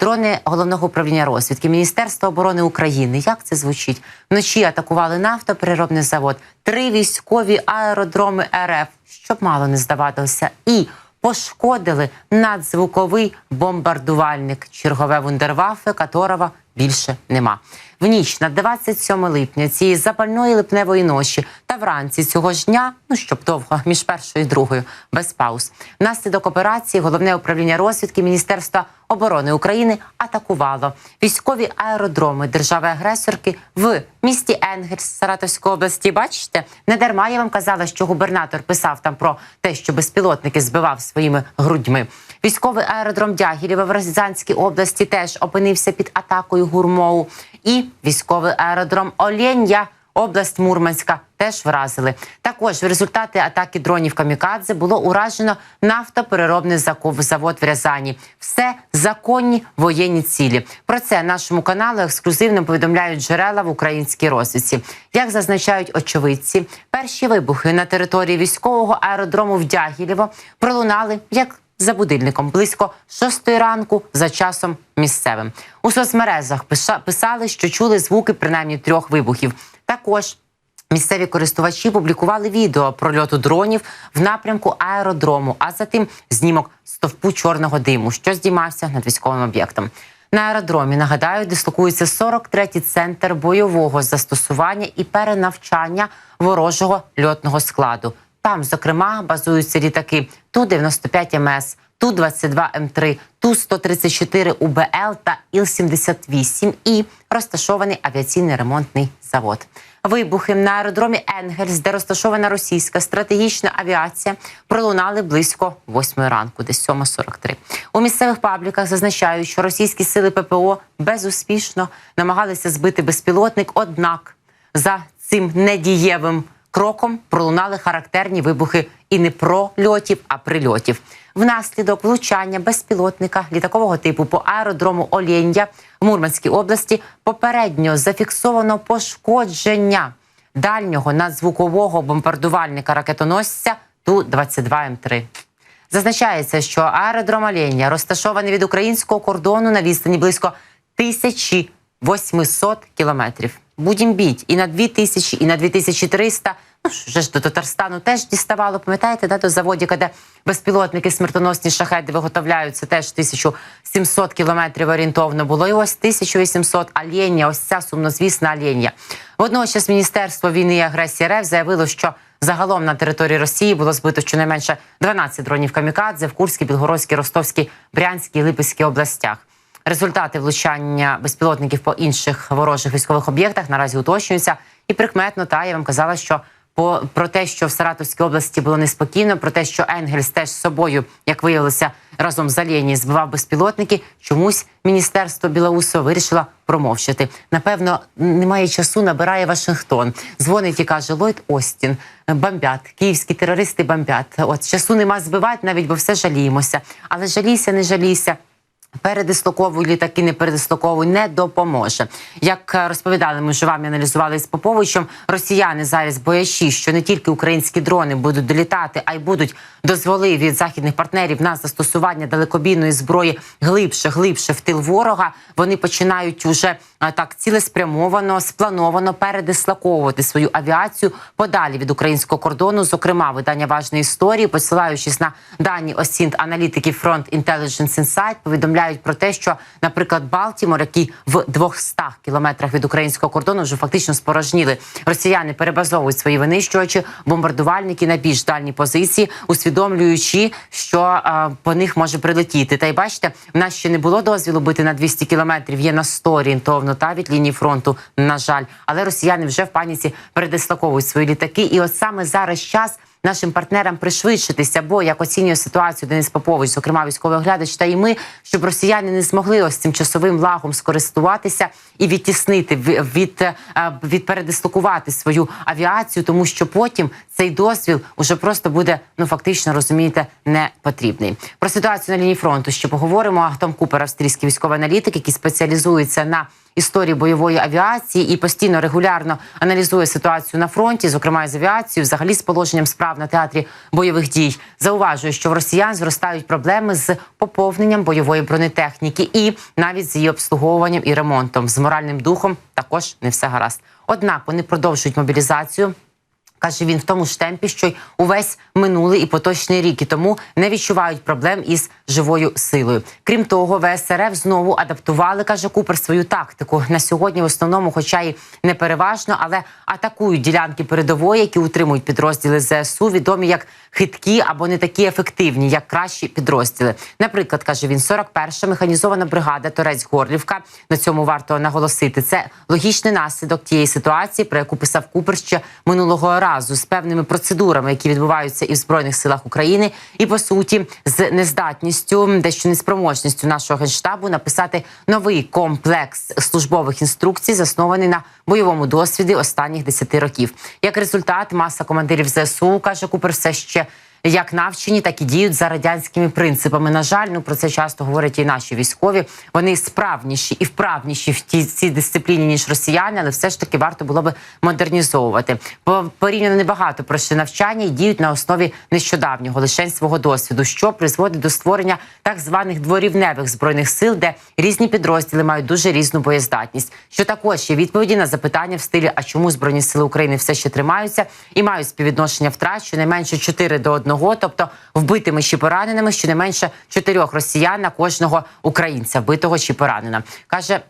Дрони головного управління розвідки Міністерства оборони України. Як це звучить? Вночі атакували нафтопереробний завод, три військові аеродроми РФ, щоб мало не здавалося, і пошкодили надзвуковий бомбардувальник. Чергове вундерваффе, которого більше нема. В ніч на 27 липня цієї запальної липневої ночі вранці цього ж дня, ну щоб довго між першою і другою, без пауз. Внаслідок операції головне управління розвідки Міністерства оборони України атакувало військові аеродроми держави-агресорки в місті Енгельс Саратовської області. Бачите, не дарма я вам казала, що губернатор писав там про те, що безпілотники збивав своїми грудьми. Військовий аеродром Дягілєва в Рязанській області теж опинився під атакою гурмову. І військовий аеродром Оленя, область Мурманська, теж вразили. Також в результаті атаки дронів Камікадзе було уражено нафтопереробний завод в Рязані. Все законні воєнні цілі. Про це нашому каналу ексклюзивно повідомляють джерела в українській розвідці. Як зазначають очевидці, перші вибухи на території військового аеродрому в Дягілєво пролунали як за будильником близько шостої ранку за часом місцевим. У соцмережах писали, що чули звуки принаймні трьох вибухів. Також Місцеві користувачі публікували відео про льоту дронів в напрямку аеродрому, а затим знімок стовпу чорного диму, що здіймався над військовим об'єктом. На аеродромі нагадаю, дислокується 43-й центр бойового застосування і перенавчання ворожого льотного складу. Там, зокрема, базуються літаки Ту-95 МС, Ту-22М3, Ту-134 УБЛ та Іл-78 і розташований авіаційний ремонтний завод. Вибухи на аеродромі Енгельс, де розташована російська стратегічна авіація, пролунали близько 8 ранку, десь 7.43. У місцевих пабліках зазначають, що російські сили ППО безуспішно намагалися збити безпілотник. Однак за цим недієвим кроком пролунали характерні вибухи і не прольотів, а прильотів. Внаслідок влучання безпілотника літакового типу по аеродрому Олєння в Мурманській області попередньо зафіксовано пошкодження дальнього надзвукового бомбардувальника ракетоносця Ту-22М3. Зазначається, що аеродром Оленя розташований від українського кордону на відстані близько 1800 кілометрів. Будім біть і на 2000, і на 2300. Ну вже ж до Татарстану теж діставало. Пам'ятаєте, да, до заводів, де безпілотники смертоносні шахеди виготовляються, теж 1700 кілометрів орієнтовно було. І ось 1800 Оленя, ось ця сумнозвісна Оленя. Водночас Міністерство війни і агресії РФ заявило, що загалом на території Росії було збито щонайменше 12 дронів камікадзе в Курській, Білгородській, Ростовській, Брянській, Липецькій областях. Результати влучання безпілотників по інших ворожих військових об'єктах наразі уточнюються. І прикметно та я вам казала, що по про те, що в Саратовській області було неспокійно, про те, що Енгельс теж з собою, як виявилося, разом з Алєні збивав безпілотники. Чомусь міністерство Білоусова вирішило промовчати. Напевно, немає часу. Набирає Вашингтон. Дзвонить і каже Ллойд Остін. Бомбят, київські терористи бомбят. От часу нема збивати, навіть бо все жаліємося. Але жалійся, не жалійся. Передислоковуй літаки, не передислоковуй не допоможе. Як е, розповідали, ми ж вам аналізували з Поповичем. Росіяни зараз боячі, що не тільки українські дрони будуть долітати, а й будуть дозволи від західних партнерів на застосування далекобійної зброї глибше, глибше в тил ворога. Вони починають уже е, так цілеспрямовано, сплановано передислоковувати свою авіацію подалі від українського кордону. Зокрема, видання важної історії, посилаючись на дані осінт аналітиків Front Intelligence Insight, повідомляють про те, що, наприклад, Балтімор, який в 200 кілометрах від українського кордону вже фактично спорожніли. Росіяни перебазовують свої винищувачі, бомбардувальники на більш дальні позиції, усвідомлюючи, що а, по них може прилетіти. Та й бачите, в нас ще не було дозвілу бити на 200 кілометрів. Є на 100 орієнтовно та від лінії фронту. На жаль, але росіяни вже в паніці передислоковують свої літаки. І от саме зараз час нашим партнерам пришвидшитися, бо як оцінює ситуацію Денис Попович, зокрема військовий оглядач, та і ми, щоб росіяни не змогли ось цим часовим лагом скористуватися і відтіснити від, від, е, від передислокувати свою авіацію, тому що потім цей дозвіл уже просто буде ну фактично розумієте не потрібний. Про ситуацію на лінії фронту ще поговоримо. Том Купер, австрійський військовий аналітик, який спеціалізується на історії бойової авіації і постійно регулярно аналізує ситуацію на фронті, зокрема з авіацією, взагалі з положенням справ на театрі бойових дій. Зауважує, що в росіян зростають проблеми з поповненням бойової бронетехніки і навіть з її обслуговуванням і ремонтом. З моральним духом також не все гаразд. Однак вони продовжують мобілізацію. Каже він в тому ж темпі, що й увесь минулий і поточний рік, і тому не відчувають проблем із живою силою. Крім того, ВСРФ знову адаптували, каже Купер, свою тактику на сьогодні. В основному, хоча й не переважно, але атакують ділянки передової, які утримують підрозділи ЗСУ, відомі як хиткі або не такі ефективні, як кращі підрозділи. Наприклад, каже він, 41-ша механізована бригада Торець Горлівка. На цьому варто наголосити. Це логічний наслідок тієї ситуації, про яку писав Купер ще минулого разу з певними процедурами, які відбуваються і в збройних силах України, і по суті з нездатністю, дещо неспроможністю нашого генштабу написати новий комплекс службових інструкцій, заснований на бойовому досвіді останніх 10 років. Як результат, маса командирів ЗСУ каже Купер, все ще. Як навчені, так і діють за радянськими принципами. На жаль, ну про це часто говорять і наші військові. Вони справніші і вправніші в тій цій дисципліні ніж росіяни, але все ж таки варто було би модернізовувати. По порівняно небагато пройшли навчання і діють на основі нещодавнього лише свого досвіду, що призводить до створення так званих дворівневих збройних сил, де різні підрозділи мають дуже різну боєздатність. Що також є відповіді на запитання в стилі: а чому збройні сили України все ще тримаються і мають співвідношення втрат щонайменше 4 до 1, тобто вбитими чи пораненими щонайменше чотирьох росіян на кожного українця, вбитого чи поранена, каже.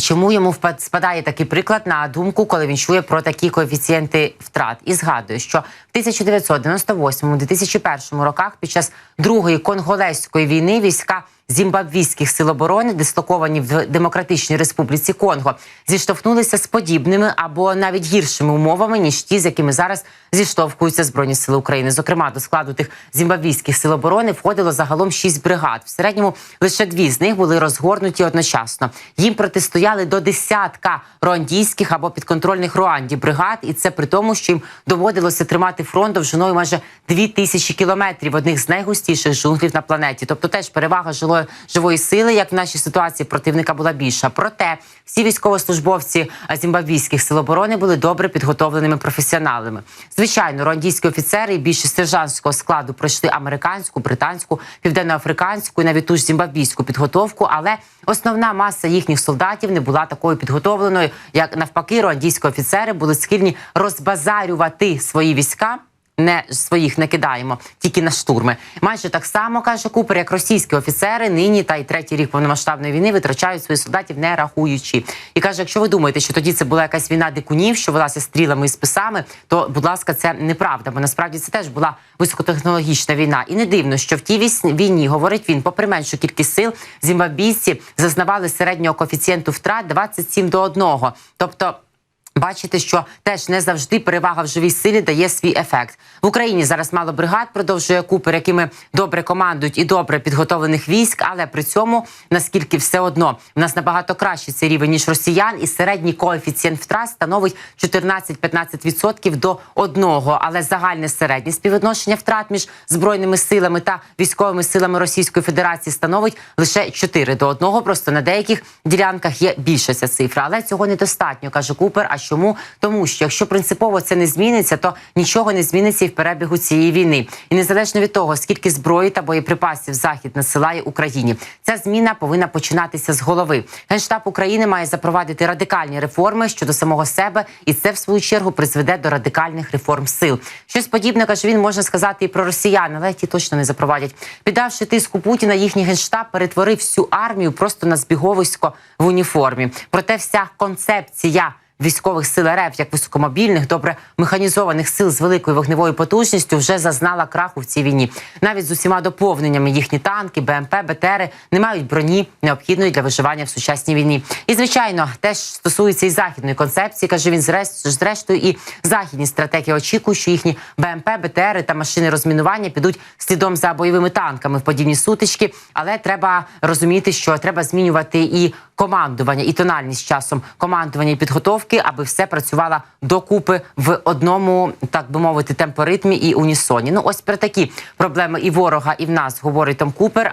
Чому йому спадає такий приклад на думку, коли він чує про такі коефіцієнти втрат? І згадує, що в 1998-2001 роках під час другої конголезької війни війська зімбабвійських сил оборони, дислоковані в Демократичній Республіці Конго, зіштовхнулися з подібними або навіть гіршими умовами ніж ті, з якими зараз зіштовхуються збройні сили України. Зокрема, до складу тих зімбабвійських сил оборони входило загалом шість бригад. В середньому лише дві з них були розгорнуті одночасно. Їм протистояли до десятка руандійських або підконтрольних Руанді бригад, і це при тому, що їм доводилося тримати фронт довжиною майже дві тисячі кілометрів одних з найгустіших джунглів на планеті. Тобто, теж перевага жилої живої сили, як в нашій ситуації противника була більша. Проте всі військовослужбовці а, зімбабвійських сил оборони були добре підготовленими професіоналами. Звичайно, руандійські офіцери і більшість сержантського складу пройшли американську, британську, південноафриканську і навіть ту ж зімбабвійську підготовку, але основна маса їхніх солдатів не була такою підготовленою, як навпаки, руандійські офіцери були схильні розбазарювати свої війська. Не своїх не кидаємо тільки на штурми. Майже так само каже Купер, як російські офіцери нині та й третій рік повномасштабної війни витрачають своїх солдатів, не рахуючи. І каже, якщо ви думаєте, що тоді це була якась війна дикунів, що велася стрілами і списами, то будь ласка, це неправда. Бо насправді це теж була високотехнологічна війна. І не дивно, що в тій війні говорить він, попри меншу кількість сил, зімбабвійці зазнавали середнього коефіцієнту втрат 27 до 1. Тобто. Бачите, що теж не завжди перевага в живій силі дає свій ефект в Україні. Зараз мало бригад продовжує Купер, якими добре командують і добре підготовлених військ, але при цьому наскільки все одно в нас набагато кращий цей рівень ніж росіян, і середній коефіцієнт втрат становить 14-15% до одного. Але загальне середнє співвідношення втрат між збройними силами та військовими силами Російської Федерації становить лише 4 до 1. Просто на деяких ділянках є більша ця цифра, але цього недостатньо, каже Купер. А чому? Тому що якщо принципово це не зміниться, то нічого не зміниться і в перебігу цієї війни. І незалежно від того, скільки зброї та боєприпасів захід насилає Україні, ця зміна повинна починатися з голови. Генштаб України має запровадити радикальні реформи щодо самого себе, і це в свою чергу призведе до радикальних реформ сил. Щось подібне каже він, можна сказати і про росіян, але ті точно не запровадять. Піддавши тиску Путіна, їхній генштаб перетворив всю армію просто на збіговисько в уніформі. Проте вся концепція військових сил РФ, як високомобільних, добре механізованих сил з великою вогневою потужністю, вже зазнала краху в цій війні. Навіть з усіма доповненнями їхні танки, БМП, БТРи не мають броні необхідної для виживання в сучасній війні. І звичайно, теж стосується і західної концепції. каже він, зрештою, і західні стратегії очікують, що їхні БМП, БТРи та машини розмінування підуть слідом за бойовими танками в подібні сутички. Але треба розуміти, що треба змінювати і командування, і тональність часом командування і підготовки, аби все працювало докупи в одному, так би мовити, темпоритмі і унісоні. Ну ось про такі проблеми і ворога, і в нас говорить Том Купер.